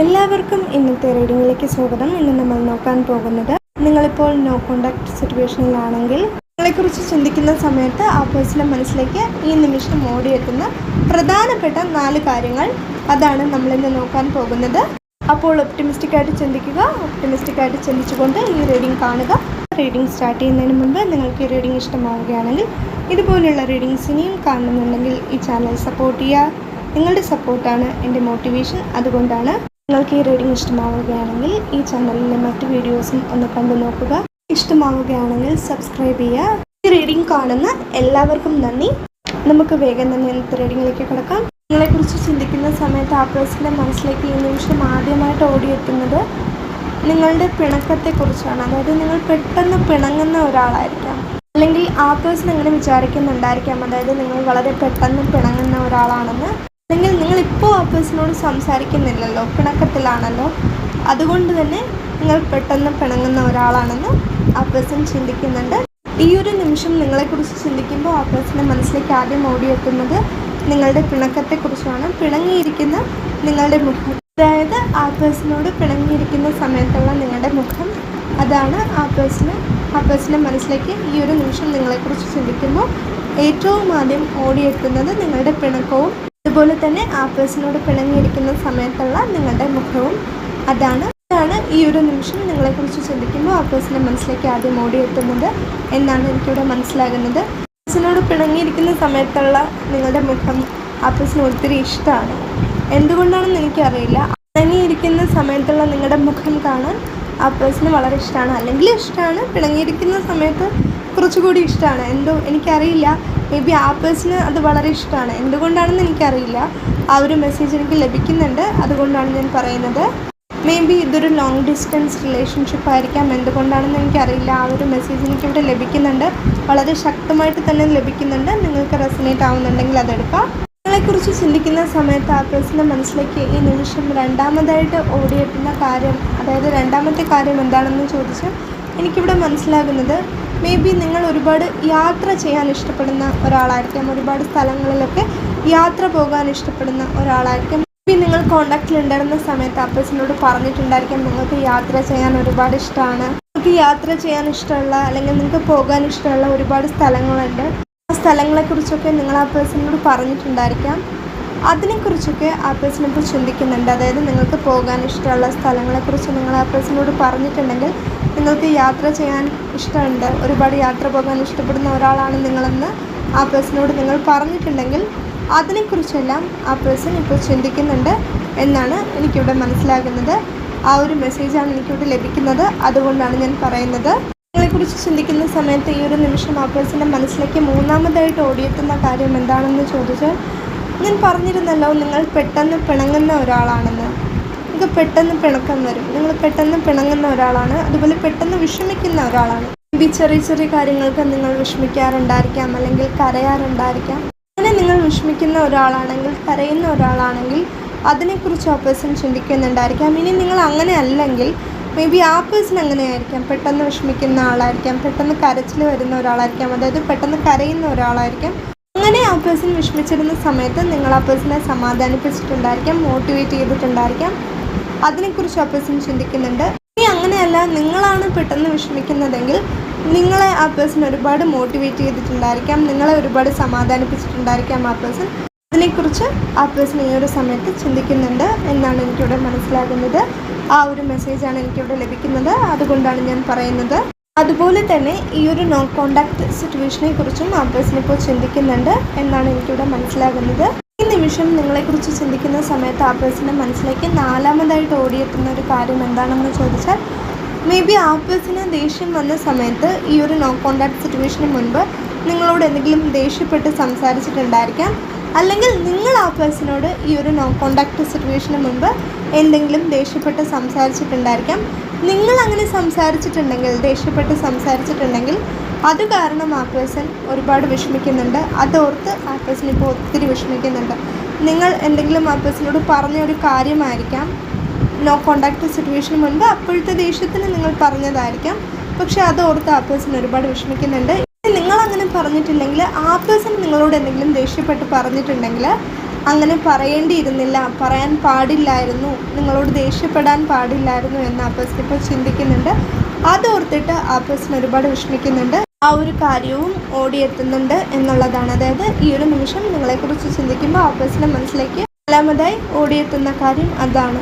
എല്ലാവർക്കും ഇന്നത്തെ റീഡിങ്ങിലേക്ക് സ്വാഗതം. ഇന്ന് നമ്മൾ നോക്കാൻ പോകുന്നത് നിങ്ങളിപ്പോൾ നോ കോണ്ടാക്ട് സിറ്റുവേഷനിലാണെങ്കിൽ നിങ്ങളെക്കുറിച്ച് ചിന്തിക്കുന്ന സമയത്ത് ആ പേഴ്സണെ മനസ്സിലേക്ക് ഈ നിമിഷം ഓടിയെത്തുന്ന പ്രധാനപ്പെട്ട നാല് കാര്യങ്ങൾ അതാണ് നമ്മൾ ഇന്ന് നോക്കാൻ പോകുന്നത്. അപ്പോൾ ഒപ്റ്റിമിസ്റ്റിക് ആയിട്ട് ചിന്തിക്കുക ഒപ്റ്റിമിസ്റ്റിക് ആയിട്ട് ചിന്തിച്ചുകൊണ്ട് ഈ റീഡിംഗ് കാണുക. റീഡിംഗ് സ്റ്റാർട്ട് ചെയ്യുന്നതിന് മുമ്പ് നിങ്ങൾക്ക് ഈ റീഡിംഗ് ഇഷ്ടമാവുകയാണെങ്കിൽ ഇതുപോലെയുള്ള റീഡിങ്സ് ഇനിയും കാണുന്നുണ്ടെങ്കിൽ ഈ ചാനൽ സപ്പോർട്ട് ചെയ്യുക. നിങ്ങളുടെ സപ്പോർട്ടാണ് എന്റെ മോട്ടിവേഷൻ അതുകൊണ്ടാണ് നിങ്ങൾക്ക് ഈ റീഡിംഗ് ഇഷ്ടമാവുകയാണെങ്കിൽ ഈ ചാനലിലെ മറ്റ് വീഡിയോസും ഒന്ന് കണ്ടു നോക്കുക. ഇഷ്ടമാവുകയാണെങ്കിൽ സബ്സ്ക്രൈബ് ചെയ്യുക. ഈ റീഡിംഗ് കാണുന്ന എല്ലാവർക്കും നന്ദി. നമുക്ക് വേഗം തന്നെ ഇന്നത്തെ റീഡിങ്ങിലേക്ക് കിടക്കാം. നിങ്ങളെക്കുറിച്ച് ചിന്തിക്കുന്ന സമയത്ത് ആ പേഴ്സന്റെ മനസ്സിലേക്ക് ഈ നിമിഷം ആദ്യമായിട്ട് ഓടിയെത്തുന്നത് നിങ്ങളുടെ പിണക്കത്തെക്കുറിച്ചാണ്. അതായത് നിങ്ങൾ പെട്ടെന്ന് പിണങ്ങുന്ന ഒരാളായിരിക്കാം. അല്ലെങ്കിൽ ആ പേഴ്സൺ അങ്ങനെ വിചാരിക്കുന്നുണ്ടായിരിക്കാം. അതായത് നിങ്ങൾ വളരെ പെട്ടെന്ന് പിണങ്ങുന്ന ഒരാളാണെന്ന്. അല്ലെങ്കിൽ നിങ്ങൾ ഇപ്പോൾ ആ പേഴ്സണോട് സംസാരിക്കുന്നില്ലല്ലോ പിണക്കത്തിലാണല്ലോ അതുകൊണ്ട് തന്നെ നിങ്ങൾ പെട്ടെന്ന് പിണങ്ങുന്ന ഒരാളാണെന്ന് ആ പേഴ്സൺ ചിന്തിക്കുന്നുണ്ട്. ഈ ഒരു നിമിഷം നിങ്ങളെക്കുറിച്ച് ചിന്തിക്കുമ്പോൾ ആ പേഴ്സണെ മനസ്സിലേക്ക് ആദ്യം ഓടിയെത്തുന്നത് നിങ്ങളുടെ പിണക്കത്തെക്കുറിച്ചാണ്. പിണങ്ങിയിരിക്കുന്ന നിങ്ങളുടെ മുഖം അതായത് ആ പേഴ്സണോട് പിണങ്ങിയിരിക്കുന്ന സമയത്തുള്ള നിങ്ങളുടെ മുഖം അതാണ് ആ പേഴ്സണ് ആ പേഴ്സണെ മനസ്സിലേക്ക് ഈ ഒരു നിമിഷം നിങ്ങളെക്കുറിച്ച് ചിന്തിക്കുമ്പോൾ ഏറ്റവും ആദ്യം ഓടിയെത്തുന്നത് നിങ്ങളുടെ പിണക്കവും അതുപോലെ തന്നെ ആ പേഴ്സണോട് പിണങ്ങിയിരിക്കുന്ന സമയത്തുള്ള നിങ്ങളുടെ മുഖവും അതാണ്. അതാണ് ഈ ഒരു നിമിഷം നിങ്ങളെക്കുറിച്ച് ചിന്തിക്കുമ്പോൾ ആ പേഴ്സന്റെ മനസ്സിലേക്ക് ആദ്യം ഓടിയെത്തുന്നത് എന്നാണ് എനിക്കിവിടെ മനസ്സിലാകുന്നത്. പേഴ്സണോട് പിണങ്ങിയിരിക്കുന്ന സമയത്തുള്ള നിങ്ങളുടെ മുഖം ആ പേഴ്സണ് ഒത്തിരി ഇഷ്ടമാണ്. എന്തുകൊണ്ടാണെന്ന് എനിക്കറിയില്ല. പിണങ്ങിയിരിക്കുന്ന സമയത്തുള്ള നിങ്ങളുടെ മുഖം കാണാൻ ആ വളരെ ഇഷ്ടമാണ്. അല്ലെങ്കിൽ ഇഷ്ടമാണ് പിണങ്ങിയിരിക്കുന്ന സമയത്ത് കുറച്ചുകൂടി ഇഷ്ടമാണ്. എന്തോ എനിക്കറിയില്ല. മേ ബി ആ അത് വളരെ ഇഷ്ടമാണ്. എന്തുകൊണ്ടാണെന്ന് എനിക്കറിയില്ല. ആ ഒരു മെസ്സേജ് എനിക്ക് ലഭിക്കുന്നുണ്ട്. അതുകൊണ്ടാണ് ഞാൻ പറയുന്നത്. മേ ബി ഇതൊരു ലോങ് ഡിസ്റ്റൻസ് റിലേഷൻഷിപ്പ് ആയിരിക്കാം. എന്തുകൊണ്ടാണെന്ന് എനിക്കറിയില്ല. ആ ഒരു മെസ്സേജ് എനിക്കിവിടെ ലഭിക്കുന്നുണ്ട്. വളരെ ശക്തമായിട്ട് തന്നെ ലഭിക്കുന്നുണ്ട്. നിങ്ങൾക്ക് റെസനേറ്റ് ആവുന്നുണ്ടെങ്കിൽ അതെടുക്കാം നിങ്ങളെക്കുറിച്ച് ചിന്തിക്കുന്ന സമയത്ത് ആ പേഴ്സിന്റെ മനസ്സിലേക്ക് ഈ നിമിഷം രണ്ടാമതായിട്ട് ഓടിയെത്തുന്ന കാര്യം അതായത് രണ്ടാമത്തെ കാര്യം എന്താണെന്ന് ചോദിച്ചാൽ എനിക്കിവിടെ മനസ്സിലാകുന്നത് മേ ബി നിങ്ങൾ ഒരുപാട് യാത്ര ചെയ്യാൻ ഇഷ്ടപ്പെടുന്ന ഒരാളായിരിക്കാം. ഒരുപാട് സ്ഥലങ്ങളിലൊക്കെ യാത്ര പോകാൻ ഇഷ്ടപ്പെടുന്ന ഒരാളായിരിക്കാം. മേ ബി നിങ്ങൾ കോണ്ടാക്റ്റിൽ ഉണ്ടായിരുന്ന സമയത്ത് പേഴ്സണോട് പറഞ്ഞിട്ടുണ്ടായിരിക്കാം നിങ്ങൾക്ക് യാത്ര ചെയ്യാൻ ഒരുപാട് ഇഷ്ടമാണ് നിങ്ങൾക്ക് യാത്ര ചെയ്യാൻ ഇഷ്ടമുള്ള അല്ലെങ്കിൽ നിങ്ങൾക്ക് പോകാൻ ഇഷ്ടമുള്ള ഒരുപാട് സ്ഥലങ്ങളുണ്ട്. ആ സ്ഥലങ്ങളെക്കുറിച്ചൊക്കെ നിങ്ങൾ ആ പേഴ്സണിനോട് പറഞ്ഞിട്ടുണ്ടായിരിക്കാം. അതിനെക്കുറിച്ചൊക്കെ ആ പേഴ്സൺ ഇപ്പോൾ ചിന്തിക്കുന്നുണ്ട്. അതായത് നിങ്ങൾക്ക് പോകാൻ ഇഷ്ടമുള്ള സ്ഥലങ്ങളെക്കുറിച്ച് നിങ്ങൾ ആ പേഴ്സണിനോട് പറഞ്ഞിട്ടുണ്ടെങ്കിൽ നിങ്ങൾക്ക് യാത്ര ചെയ്യാൻ ഇഷ്ടമുണ്ട് ഒരുപാട് യാത്ര പോകാൻ ഇഷ്ടപ്പെടുന്ന ഒരാളാണ് നിങ്ങളെന്ന് ആ പേഴ്സണിനോട് നിങ്ങൾ പറഞ്ഞിട്ടുണ്ടെങ്കിൽ അതിനെക്കുറിച്ചെല്ലാം ആ പേഴ്സൺ ഇപ്പോൾ ചിന്തിക്കുന്നുണ്ട് എന്നാണ് എനിക്കിവിടെ മനസ്സിലാകുന്നത്. ആ ഒരു മെസ്സേജാണ് എനിക്കിവിടെ ലഭിക്കുന്നത്. അതുകൊണ്ടാണ് ഞാൻ പറയുന്നത്. നിങ്ങളെക്കുറിച്ച് ചിന്തിക്കുന്ന സമയത്ത് ഈ ഒരു നിമിഷം ആ പേഴ്സന്റെ മനസ്സിലേക്ക് മൂന്നാമതായിട്ട് ഓടിയെത്തുന്ന കാര്യം എന്താണെന്ന് ചോദിച്ചാൽ ഞാൻ പറഞ്ഞിരുന്നല്ലോ നിങ്ങൾ പെട്ടെന്ന് പിണങ്ങുന്ന ഒരാളാണെന്ന്. നിങ്ങൾക്ക് പെട്ടെന്ന് പിണക്കം വരും. നിങ്ങൾ പെട്ടെന്ന് പിണങ്ങുന്ന ഒരാളാണ്. അതുപോലെ പെട്ടെന്ന് വിഷമിക്കുന്ന ഒരാളാണ്. ബി ചെറിയ ചെറിയ കാര്യങ്ങൾക്ക് നിങ്ങൾ വിഷമിക്കാറുണ്ടായിരിക്കാം. അല്ലെങ്കിൽ കരയാറുണ്ടായിരിക്കാം. അങ്ങനെ നിങ്ങൾ വിഷമിക്കുന്ന ഒരാളാണെങ്കിൽ കരയുന്ന ഒരാളാണെങ്കിൽ അതിനെക്കുറിച്ച് ആ പേഴ്സൺ ചിന്തിക്കുന്നുണ്ടായിരിക്കാം. ഇനി നിങ്ങൾ അങ്ങനെ അല്ലെങ്കിൽ മേ ബി ആ പേഴ്സൺ അങ്ങനെയായിരിക്കാം. പെട്ടെന്ന് വിഷമിക്കുന്ന ആളായിരിക്കാം. പെട്ടെന്ന് കരച്ചിൽ വരുന്ന ഒരാളായിരിക്കാം. അതായത് പെട്ടെന്ന് കരയുന്ന ഒരാളായിരിക്കാം. അങ്ങനെ ആ പേഴ്സൺ വിഷമിച്ചിരുന്ന സമയത്ത് നിങ്ങൾ ആ പേഴ്സണെ സമാധാനിപ്പിച്ചിട്ടുണ്ടായിരിക്കാം. മോട്ടിവേറ്റ് ചെയ്തിട്ടുണ്ടായിരിക്കാം. അതിനെക്കുറിച്ച് അപ്പേഴ്സൺ പേഴ്സൺ ചിന്തിക്കുന്നുണ്ട്. ഇനി അങ്ങനെയല്ല നിങ്ങളാണ് പെട്ടെന്ന് വിഷമിക്കുന്നതെങ്കിൽ നിങ്ങളെ ആ പേഴ്സൺ ഒരുപാട് മോട്ടിവേറ്റ് ചെയ്തിട്ടുണ്ടായിരിക്കാം നിങ്ങളെ ഒരുപാട് സമാധാനിപ്പിച്ചിട്ടുണ്ടായിരിക്കാം ആ പേഴ്സൺ അതിനെക്കുറിച്ച് ആ പേഴ്സൺ ഈ ഒരു സമയത്ത് ചിന്തിക്കുന്നുണ്ട് എന്നാണ് എനിക്കിവിടെ മനസ്സിലാകുന്നത്. ആ ഒരു മെസ്സേജാണ് എനിക്കിവിടെ ലഭിക്കുന്നത്. അതുകൊണ്ടാണ് ഞാൻ പറയുന്നത്. അതുപോലെ തന്നെ ഈ ഒരു നോ കോണ്ടാക്ട് സിറ്റുവേഷനെ കുറിച്ചും ആ പേഴ്സൺ ഇപ്പോൾ ചിന്തിക്കുന്നുണ്ട് എന്നാണ് എനിക്കിവിടെ മനസ്സിലാകുന്നത്. ഈ നിമിഷം നിങ്ങളെക്കുറിച്ച് ചിന്തിക്കുന്ന സമയത്ത് ആ പേഴ്സന്റെ മനസ്സിലേക്ക് നാലാമതായിട്ട് ഓടിയെത്തുന്ന ഒരു കാര്യം എന്താണെന്ന് ചോദിച്ചാൽ മേ ബി ആ പേഴ്സന് ദേഷ്യം വന്ന സമയത്ത് ഈ ഒരു നോ കോണ്ടാക്ട് സിറ്റുവേഷന് മുൻപ് നിങ്ങളോട് എന്തെങ്കിലും ദേഷ്യപ്പെട്ട് സംസാരിച്ചിട്ടുണ്ടായിരിക്കാം. അല്ലെങ്കിൽ നിങ്ങൾ ആ പേഴ്സണോട് ഈ ഒരു നോ കോണ്ടാക്ട് സിറ്റുവേഷന് മുൻപ് എന്തെങ്കിലും ദേഷ്യപ്പെട്ട് സംസാരിച്ചിട്ടുണ്ടായിരിക്കാം. നിങ്ങൾ അങ്ങനെ സംസാരിച്ചിട്ടുണ്ടെങ്കിൽ ദേഷ്യപ്പെട്ട് സംസാരിച്ചിട്ടുണ്ടെങ്കിൽ അത് കാരണം ആക്വേസൻ ഒരുപാട് വിഷമിക്കുന്നുണ്ട്. അതോർത്ത് ആക്വേസൻ ഇപ്പോൾ ഒത്തിരി വിഷമിക്കുന്നുണ്ട്. നിങ്ങൾ എന്തെങ്കിലും ആക്വേസിനോട് പറഞ്ഞ ഒരു കാര്യമായിരിക്കാം. നോ കോണ്ടാക്ട് സിറ്റുവേഷൻ മുൻപ് അപ്പോഴത്തെ ദേഷ്യത്തിന് നിങ്ങൾ പറഞ്ഞതായിരിക്കാം. പക്ഷേ അതോർത്ത് ആ ഒരുപാട് വിഷമിക്കുന്നുണ്ട്. നിങ്ങൾ അങ്ങനെ പറഞ്ഞിട്ടില്ലെങ്കിൽ ആ നിങ്ങളോട് എന്തെങ്കിലും ദേഷ്യപ്പെട്ട് പറഞ്ഞിട്ടുണ്ടെങ്കിൽ അങ്ങനെ പറയേണ്ടിയിരുന്നില്ല. പറയാൻ പാടില്ലായിരുന്നു. നിങ്ങളോട് ദേഷ്യപ്പെടാൻ പാടില്ലായിരുന്നു എന്ന് ആ ഇപ്പോൾ ചിന്തിക്കുന്നുണ്ട്. അതോർത്തിട്ട് ആ ഒരുപാട് വിഷമിക്കുന്നുണ്ട്. ആ ഒരു കാര്യവും ഓടിയെത്തുന്നുണ്ട് എന്നുള്ളതാണ്. അതായത് ഈ ഒരു നിമിഷം നിങ്ങളെക്കുറിച്ച് ചിന്തിക്കുമ്പോൾ ആ പേഴ്സന്റെ മനസ്സിലേക്ക് നാലാമതായി ഓടിയെത്തുന്ന കാര്യം അതാണ്.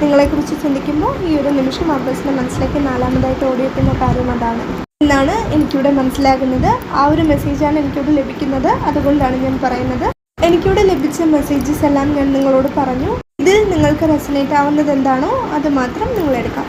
നിങ്ങളെക്കുറിച്ച് ചിന്തിക്കുമ്പോൾ ഈ ഒരു നിമിഷം ആ പേഴ്സന്റെ മനസ്സിലേക്ക് നാലാമതായിട്ട് ഓടിയെത്തുന്ന കാര്യം അതാണ്. എന്നാണ് എനിക്കിവിടെ മനസ്സിലാകുന്നത്. ആ ഒരു മെസ്സേജാണ് എനിക്കിവിടെ ലഭിക്കുന്നത്. അതുകൊണ്ടാണ് ഞാൻ പറയുന്നത്. എനിക്കിവിടെ ലഭിച്ച മെസ്സേജസ് എല്ലാം ഞാൻ നിങ്ങളോട് പറഞ്ഞു. ഇതിൽ നിങ്ങൾക്ക് റെസനേറ്റ് ആവുന്നത് എന്താണോ അത് മാത്രം നിങ്ങൾ എടുക്കാം.